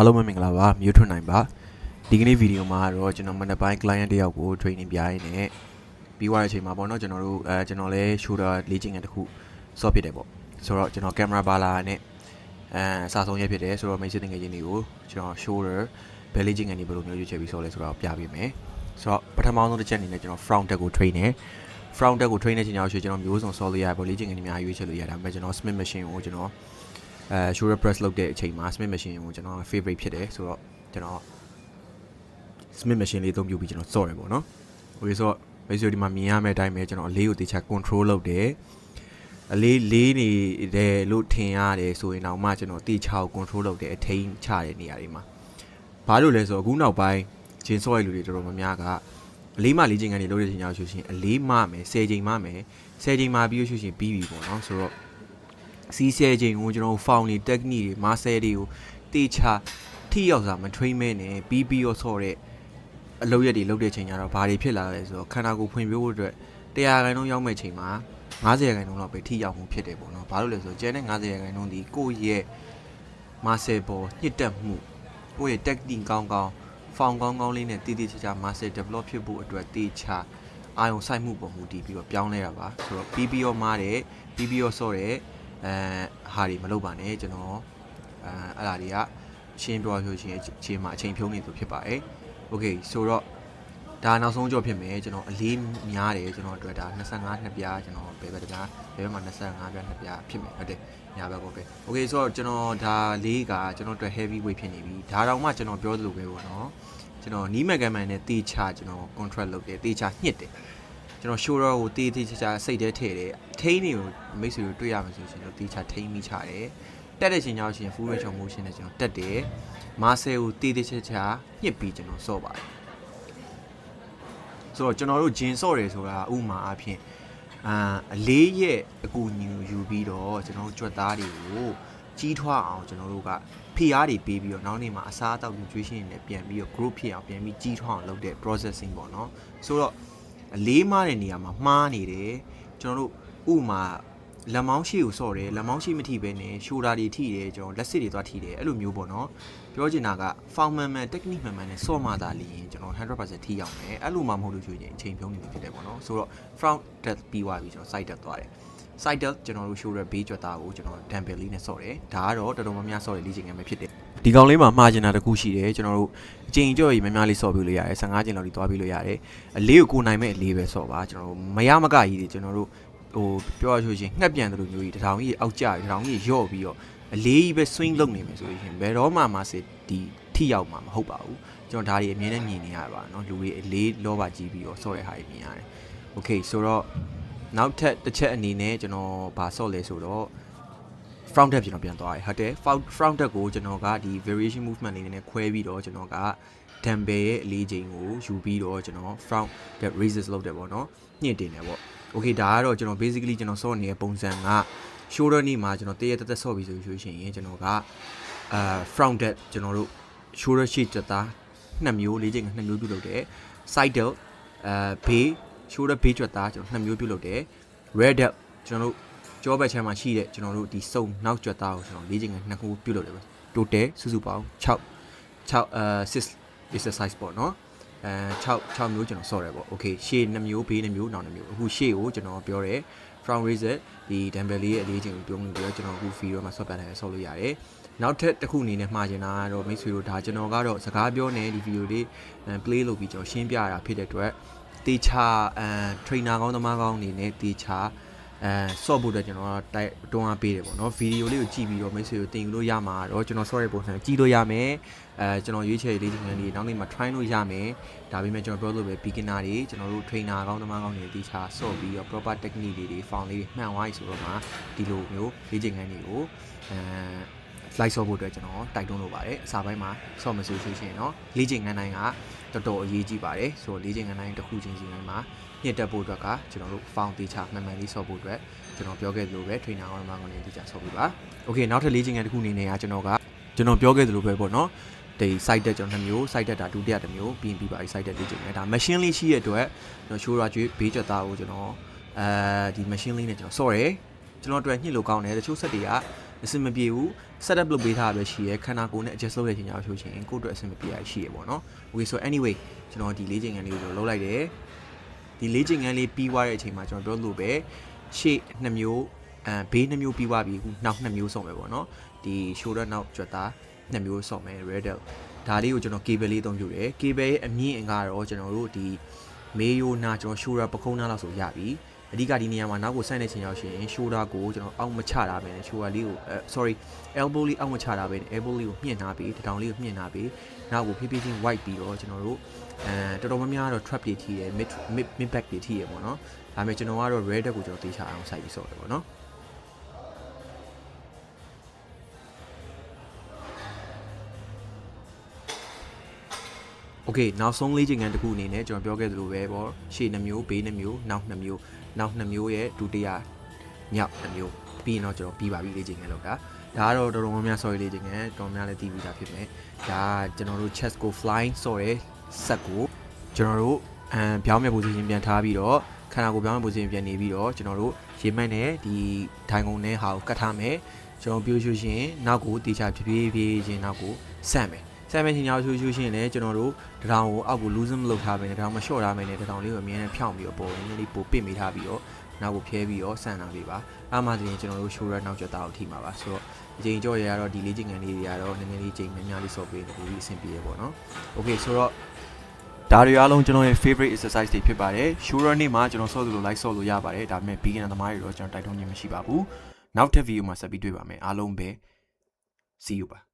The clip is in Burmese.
အားလုံးပဲမင်္ဂလာပါမြို့ထွန်းနိုင်ပါဒီကနေ့ဗီဒီယိုမှာတော့ကျွန်တော်မနက်ပိုင်း client တယောက်ကို training ပြရင်းနဲ့ပြီးသွားတဲ့အချိန်မှာပေါ့နော်ကျွန်တော်တို့အဲကျွန်တော်လည်း shoulder လေ့ကျင့်ခန်းတစ်ခု ဆော့ဖြစ်တယ်ပေါ့ဆိုတော့ကျွန်တော် camera ဘာလာနဲ့အဲစာဆုံးရက်ဖြစ်တယ်ဆိုတော့မိတ်ဆွေငယ်ချင်းတွေကိုကျွန်တော် shoulder ဘယ်လေ့ကျင့်ခန်းတွေဘယ်လိုမျိုးရွေးချယ်ပြီးဆော့လဲဆိုတော့ပြပေးမယ်ဆိုတော့ပထမဆုံးတစ်ချက်အနေနဲ့ကျွန်တော် front deck ကို train နေ front deck ကို train နေချိန်ကျတော့ကျွန်တော်မျိုးစုံဆော့လို့ရတယ်ပေါ့လေ့ကျင့်ခန်းတွေအများကြီးရွေးချယ်လို့ရတယ်ဒါပေမဲ့ကျွန်တော် Smith machine ကိုကျွန်တော် အဲ shoulder press လုပ်တဲ့အချိန်မှာ Smith machine ကိုကျွန်တော် favorite ဖြစ်တယ်ဆိုတော့ကျွန်တော် Smith machine လေးအသုံးပြုပြီးကျွန်တော်စော့ရပေါ့နော်။ Okay ဆိုတော့ basically ဒီမှာမြင်ရမယ့်အတိုင်းပဲကျွန်တော်အလေးကိုတေချာ control လုပ်တယ်။အလေးလေးနေတယ်လို့ထင်ရတယ်ဆိုရင်တော့မှကျွန်တော်တေချာကို control လုပ်တယ်အထိန်ချတဲ့နေရာတွေမှာ။ဘာလို့လဲဆိုတော့အခုနောက်ပိုင်းဂျင်းစော့ရလူတွေတော်တော်များများကအလေးမှလေးချိန်ကနေလုပ်တဲ့ချိန်ရောက်ဆိုရှင်အလေးမှမယ်10ချိန်မှမယ်10ချိန်မှပြီးလို့ရှိရင်ပြီးပြီပေါ့နော်ဆိုတော့ စီးဆဲချိန်ကိုကျွန်တော် found တွေ technique တွေ master တွေကိုတေချာထိရောက်စွာမ train မဲနဲ့ပြီးပြီးရောဆော့တဲ့အလုပ်ရက်တွေလုပ်တဲ့ချိန်ကျတော့ဘာတွေဖြစ်လာလဲဆိုတော့ခန္ဓာကိုယ်ဖွံ့ဖြိုးဖို့အတွက်100ခိုင်နှုန်းရောက်မဲ့ချိန်မှာ90ခိုင်နှုန်းလောက်ပဲထိရောက်မှုဖြစ်တယ်ပေါ့နော်ဘာလို့လဲဆိုတော့ကျန်တဲ့90ခိုင်နှုန်းဒီကိုယ့်ရဲ့ muscle ပေါ်ညှစ်တက်မှုကိုယ့်ရဲ့ technique ကောင်းကောင်းဖောင်ကောင်းကောင်းလေးနဲ့တည်တည်ချာချာ muscle develop ဖြစ်ဖို့အတွက်တေချာအာယုံစိုက်မှုပုံမူတည်ပြီးတော့ပြောင်းလဲတာပါဆိုတော့ PPO မားတဲ့ PPO ဆော့တဲ့ အဲဟာတွေမလုပ်ပါနဲ့ကျွန်တော်အဲအဲ့ဒါတွေကရှင်းပြောပြောချင်းအချိန်မှာအချိန်ဖြုံးနေသူဖြစ်ပါတယ် Okay ဆိုတော့ဒါနောက်ဆုံးကြော့ဖြစ်မယ်ကျွန်တော်အလေးများတယ်ကျွန်တော်အတွက်ဒါ25နှစ်ပြားကျွန်တော်ဘယ်ဘက်တပြားဘယ်ဘက်မှာ25ပြားနှစ်ပြားဖြစ်မယ်ဟုတ်တယ်ညာဘက်ကိုပဲ Okay ဆိုတော့ကျွန်တော်ဒါလေးကကျွန်တော်အတွက် heavy weight ဖြစ်နေပြီဒါတောင်မှကျွန်တော်ပြောသလိုပဲပေါ့နော်ကျွန်တော်နီးမက်ဂန်မန်နဲ့တေချာကျွန်တော် contract လုပ်တယ်တေချာညှစ်တယ် ကျွန်တော် shoulder ကိုတေးတေးချာချာစိတ်ထဲထည့်တယ်ထိန်းတွေကိုမိတ်ဆွေတို့တွေ့ရမှာဆိုရှင်တော့တေချာထိန်းမိချတယ်တက်တဲ့ချိန်ကျတော့ရှင် full range of motion နဲ့ကျွန်တော်တက်တယ်မာဆယ်ကိုတေးတေးချာချာညှစ်ပြီးကျွန်တော်စော့ပါတယ်ဆိုတော့ကျွန်တော်တို့ဂျင်စော့တယ်ဆိုတာဥမာအဖြစ်အာအလေးရဲ့အကူအညီကိုယူပြီးတော့ကျွန်တော်တို့ကြွက်သားတွေကိုကြီးထွားအောင်ကျွန်တော်တို့ကဖိအားတွေပေးပြီးတော့နောက်နေ့မှာအစားအသောက် nutrition တွေနဲ့ပြန်ပြီးတော့ group ဖြစ်အောင်ပြန်ပြီးကြီးထွားအောင်လုပ်တဲ့ processing ပေါ့နော်ဆိုတော့ အလေးမားတဲ့နေရာမှာမှားနေတယ်ကျွန်တော်တို့ဥမာလက်မောင်းရှိကိုစော့တယ်လက်မောင်းရှိမထိပဲနဲ့ရှိုဒါတွေထိတယ်ကျွန်တော်လက်စစ်တွေသွားထိတယ်အဲ့လိုမျိုးပေါ့နော်ပြောချင်တာက form မှန်မှန် technique မှန်မှန်နဲ့စော့မှသာလျင်ကျွန်တော်100%ထိရောက်မယ်အဲ့လိုမှမဟုတ်လို့ရှိရင်အချိန်ဖြုံးနေပြီဖြစ်တယ်ပေါ့နော်ဆိုတော့ front depth ပြီးသွားပြီကျွန်တော် side depth သွားတယ် side depth ကျွန်တော်တို့ shoulder base ကြွတာကိုကျွန်တော် dumbbell လေးနဲ့စော့တယ်ဒါကတော့တော်တော်များများစော့တဲ့လေ့ကျင့်ခန်းပဲဖြစ်တယ်ဒီကောင်လေးမှာမှားကျင်တာတစ်ခုရှိတယ်ကျွန်တော်တို့အချိန်ကြော့ကြီးများများလေးစော့ပြီးလို့ရတယ်15ကျင်လောက်ဒီသွားပြီးလို့ရတယ်အလေးကိုကိုနိုင်မဲ့အလေးပဲစော့ပါကျွန်တော်တို့မရမကကြီးတွေကျွန်တော်တို့ဟိုပြောရလို့ရှိရင်ငှက်ပြန်တယ်လို့မျိုးကြီးတထောင်ကြီးအောက်ကျတထောင်ကြီးရော့ပြီးတော့အလေးကြီးပဲ swing လုပ်နေမယ်ဆိုရင်ဘယ်တော့မှမစစ်ဒီထိရောက်မှာမဟုတ်ပါဘူးကျွန်တော်ဒါတွေအမြဲတမ်းမြင်နေရပါเนาะလူတွေအလေးလောပါကြီးပြီးတော့စော့ရတဲ့ဟာတွေမြင်ရတယ် okay ဆိုတော့ နောက်ထပ်တစ်ချက်အနေနဲ့ကျွန်တော်ဗာစော့လဲဆိုတော့ front depth ကျွန်တော်ပြန်သွားတယ်ဟုတ်တယ် front front depth ကိုကျွန်တော်ကဒီ variation movement လေးနဲ့ခွဲပြီးတော့ကျွန်တော်က dumbbell ရဲ့အလေးချိန်ကိုယူပြီးတော့ကျွန်တော် front depth raises လုပ်တယ်ပေါ့နော်ညှင့်တင်တယ်ပေါ့ okay ဒါကတော့ကျွန်တော် basically ကျွန်တော်စော့နေတဲ့ပုံစံက shoulder knee မှာကျွန်တော်တရက်တက်တက်ဆော့ပြီးဆိုလို့ရှိရင်ကျွန်တော်ကအာ front depth ကျွန်တော်တို့ shoulder shake တက်တာနှစ်မျိုးလေးချိန်ကနှစ်မျိုးပြုလုပ်တယ် side delt အဲ bay shoulder bay ကြွက်သားကျွန်တော်နှစ်မျိုးပြုလုပ်တယ် red delt ကျွန်တော်တို့ကြောဘက်ချမ်းမှာရှိတဲ့ကျွန်တော်တို့ဒီစုံနောက်ကြွက်သားကိုကျွန်တော်လေးချိန်ကနှစ်ခုပြုလုပ်တယ်ပဲ total စုစုပေါင်း6 6အဲ6 exercise ပေါ့နော်အဲ6 6မျိုးကျွန်တော်ဆော့ရဲပေါ့ okay ရှေ့2မျိုးဘေး2မျိုးနောက်2မျိုးအခုရှေ့ကိုကျွန်တော်ပြောတယ် front raise ဒီ dumbbell လေးရဲ့အလေးချိန်ကိုပြုံးလို့ပြောကျွန်တော်အခု fee တော့မှာဆော့ပြတယ်ဆော့လို့ရတယ်နောက်ထပ်တစ်ခုအနေနဲ့မှာချင်တာကတော့မိတ်ဆွေတို့ဒါကျွန်တော်ကတော့စကားပြောနေဒီဗီဒီယိုလေး play လုပ်ပြီးကျွန်တော်ရှင်းပြရဖြစ်တဲ့အတွက် တေချာအဲ trainer ကောင်းသမားကောင်းအနေနဲ့တေချာအဲဆော့ဖို့အတွက်ကျွန်တော်တိုက်တွန်းအားပေးတယ်ပေါ့နော်ဗီဒီယိုလေးကိုကြည့်ပြီးတော့မိတ်ဆွေတို့တင်ယူလို့ရမှာတော့ကျွန်တော် sorry ပုံစံကြည့်လို့ရမယ်အဲကျွန်တော်ရွေးချယ်လေးချိန်လေးနောက်နေ့မှာ try လို့ရမယ်ဒါပေမဲ့ကျွန်တော်ပြောလို့ပဲ beginner တွေကျွန်တော်တို့ trainer ကောင်းသမားကောင်းတွေတေချာဆော့ပြီးတော့ proper technique တွေတွေ found လေးတွေမှန်သွားပြီဆိုတော့မှဒီလိုမျိုးလေးချိန်ခန်းတွေကိုအဲ လိုက်ဆော့ဖို့အတွက်ကျွန်တော်တိုက်တွန်းလိုပါတယ်အစားပိုင်းမှာဆော့မဆိုဆိုရှင်เนาะလေးချိန်ငန်းတိုင်းကတော်တော်အရေးကြီးပါတယ်ဆိုတော့လေးချိန်ငန်းတိုင်းတစ်ခုချင်းစီတိုင်းမှာညှစ်တက်ဖို့အတွက်ကကျွန်တော်တို့ found တေချာမှန်မှန်လေးဆော့ဖို့အတွက်ကျွန်တော်ပြောခဲ့သလိုပဲ trainer ကောင်းမှကောင်းလေးတေချာဆော့ပြပါ okay နောက်ထပ်လေးချိန်ငန်းတစ်ခုအနေနဲ့ကကျွန်တော်ကကျွန်တော်ပြောခဲ့သလိုပဲပေါ့เนาะဒီ site တက်ကျွန်တော်နှစ်မျိုး site တက်တာဒုတိယတစ်မျိုးပြီးပြီးပါပြီ site တက်လေးချိန်ငန်းဒါ machine လေးရှိရတဲ့အတွက်ကျွန်တော် show ရကျွေးဘေးချက်သားကိုကျွန်တော်အဲဒီ machine လေးနဲ့ကျွန်တော်ဆော့ရယ်ကျွန်တော်အတွက်ညှစ်လို့ကောင်းတယ်တချို့ဆက်တွေက အဆင်မပြေဘူး setup လုပ်ပေးထားတာပဲရှိရဲခန္ဓာကိုယ်နဲ့ adjust လုပ်ရခြင်းကြောင့်ဆိုရှင်ကိုယ့်အတွက်အဆင်မပြေရရှိရပေါ့နော် okay so anyway ကျွန်တော်ဒီလေ့ကျင့်ခန်းလေးကိုကျွန်တော်လုပ်လိုက်တယ်ဒီလေ့ကျင့်ခန်းလေးပြီးသွားတဲ့အချိန်မှာကျွန်တော်ပြောလို့ပဲရှေ့နှစ်မျိုးအဲဘေးနှစ်မျိုးပြီးသွားပြီခုနောက်နှစ်မျိုးဆော့မယ်ပေါ့နော်ဒီ shoulder နောက်ကြွက်သားနှစ်မျိုးဆော့မယ် redel ဒါလေးကိုကျွန်တော် cable လေးအသုံးပြုတယ် cable ရဲ့အမြင့်အင်ကတော့ကျွန်တော်တို့ဒီမေယိုနာကျွန်တော် shoulder ပခုံးနားလောက်ဆိုရပြီ အဓိကဒီနေရာမှာနောက်ကိုဆိုင်တဲ့ချိန်ရောက်ရှင် shoulder ကိုကျွန်တော်အောက်မချတာပဲနဲ့ shoulder လေးကိုအဲ sorry elbow လေးအောက်မချတာပဲနဲ့ elbow လေးကိုမြင့်ထားပြီးတထောင်လေးကိုမြင့်ထားပြီးနောက်ကိုဖြည်းဖြည်းချင်း white ပြီးတော့ကျွန်တော်တို့အဲတော်တော်များများတော့ trap တွေထိတယ် mid mid mid back တွေထိရပေါ့နော်ဒါပေမဲ့ကျွန်တော်ကတော့ red ကိုကျွန်တော်တေးချအောင်စိုက်ပြီးဆော့တယ်ပေါ့နော် โอเคနောက်ဆုံးလေးချိန်ကန်တစ်ခုအနေနဲ့ကျွန်တော်ပြောခဲ့သလိုပဲပေါ့ရှေ့နှမျိုးဘေးနှမျိုးနောက်နှမျိုး နောက်နှမျိုးရဲ့ဒုတိယမြောက်နှမျိုးပြီးရင်တော့ကျွန်တော်ပြီးပါပြီလေးချိန်ကန်လောက်တာဒါကတော့တော်တော်များများ sorry လေးချိန်ကန်တော်တော်များလည်းတည်ပြီးသားဖြစ်မယ်ဒါကကျွန်တော်တို့ chest ကို flying ဆိုရဲဆက်ကိုကျွန်တော်တို့အမ်ပြောင်းမဲ့ position ပြန်ထားပြီးတော့ခန္ဓာကိုယ်ပြောင်းမဲ့ position ပြန်နေပြီးတော့ကျွန်တော်တို့ရေမှတ်နဲ့ဒီဒိုင်ကုန်းနဲ့ဟာကိုကတ်ထားမယ်ကျွန်တော်ပြောရှုရှင်နောက်ကိုတေချာဖြည်းဖြည်းဖြည်းချင်းနောက်ကိုဆန့်မယ် ဆမ်မရှင်ရောက်ရှူရှူရှင်းလည်းကျွန်တော်တို့တထောင်ကိုအောက်ကို lose မလုပ်ထားပဲနဲ့တထောင်မလျှော့ထားပဲနဲ့တထောင်လေးကိုအမြဲတမ်းဖြောင်းပြီးတော့ပေါ်နေလေးပိုပစ်မိထားပြီးတော့နောက်ကိုဖျဲပြီးတော့ဆန်တာလေးပါအားမှတည်းကျွန်တော်တို့ show ရနောက်ကျတာကိုထိမှာပါဆိုတော့အချိန်ကြော့ရရတော့ဒီလေးချိန်ငန်းလေးတွေကတော့နည်းနည်းလေးချိန်များများလေးဆော့ပေးနေပြီးအဆင်ပြေရပေါ့နော် okay ဆိုတော့ဒါတွေအားလုံးကျွန်တော်ရဲ့ favorite exercise တွေဖြစ်ပါတယ် shoulder နေ့မှာကျွန်တော်ဆော့သလို like ဆော့လို့ရပါတယ်ဒါပေမဲ့ beginner သမားတွေတော့ကျွန်တော်တိုက်တွန်းခြင်းမရှိပါဘူးနောက်ထပ် video မှာဆက်ပြီးတွေ့ပါမယ်အားလုံးပဲ see you ပါ